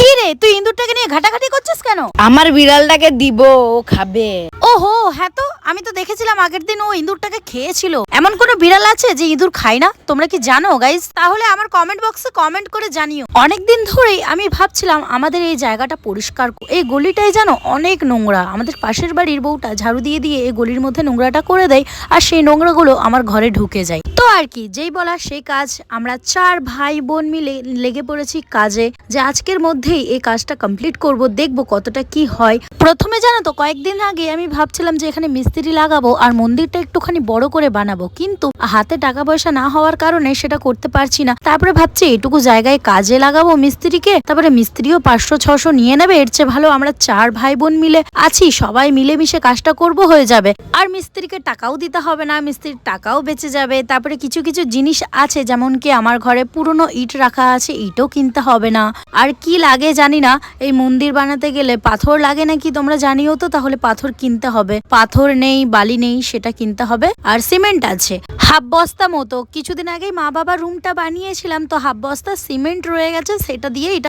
কি রে তুই ইন্দুরটাকে নিয়ে ঘাটাঘাটি করছিস কেন? আমার বিড়ালটাকে দিব ও খাবে। ওহো হ্যাঁ তো, আমি তো দেখেছিলাম আগের দিন ও ইঁদুরটাকে খেয়েছিল। এমন কোনো বিড়াল আছে যে ইঁদুর খায় না? তোমরা কি জানো গাইজ তাহলে আমার কমেন্ট বক্সে কমেন্ট করে জানিও। অনেক দিন ধরেই আমি ভাবছিলাম আমাদের এই জায়গাটা পরিষ্কার এই গলিটাই জানো অনেক নোংরা। আমাদের পাশের বাড়ির বউটা ঝাড়ু দিয়ে দিয়ে এই গলির মধ্যে নোংরাটা করে দেয় আর সেই নোংরাগুলো আমার ঘরে ঢুকে যায়। তো আর কি, যেই বলা সেই কাজ। আমরা চার ভাই বোন মিলে লেগে পড়েছি কাজে যে আজকের মধ্যেই এই কাজটা কমপ্লিট করব, দেখব কতটা কি হয়। প্রথমে জানো তো, কয়েকদিন আগে আমি ভাবছিলাম যে এখানে মিস্ত্রি লাগাবো আর মন্দিরটা একটুখানি বড় করে বানাবো। কিন্তু হাতে টাকা পয়সা না হওয়ার কারণে সেটা করতে পারছি না। তারপরে ভাবছি এটুকু জায়গায় কাজে লাগাবো মিস্ত্রিকে। তারপরে মিস্ত্রিও পাঁচশো, ছশো নিয়ে নেবে। এর চেয়ে ভালো আমরা চার ভাই বোন মিলে আছি। সবাই মিলেমিশে কাজটা করব হয়ে যাবে। আর মিস্ত্রিকে টাকাও দিতে হবে না। মিস্ত্রির টাকাও বেঁচে যাবে। তারপরে কিছু কিছু জিনিস আছে। যেমন কি আমার ঘরে পুরনো ইট রাখা আছে। ইটও কিনতে হবে না। আর কি লাগে জানি না। এই মন্দির বানাতে গেলে পাথর লাগে নাকি তোমরা জানিও তো? তাহলে পাথর কিনতে হবে। পাথর নেই, বালি নেই, সেটা কিনতে হবে। আর সিমেন্ট আছে। হাফ বস্তা মতো। কিছুদিন আগেই মা বাবা রুমটা বানিয়েছিলাম, তো হাফ বস্তা সিমেন্ট রয়ে গেছে, সেটা দিয়ে এটা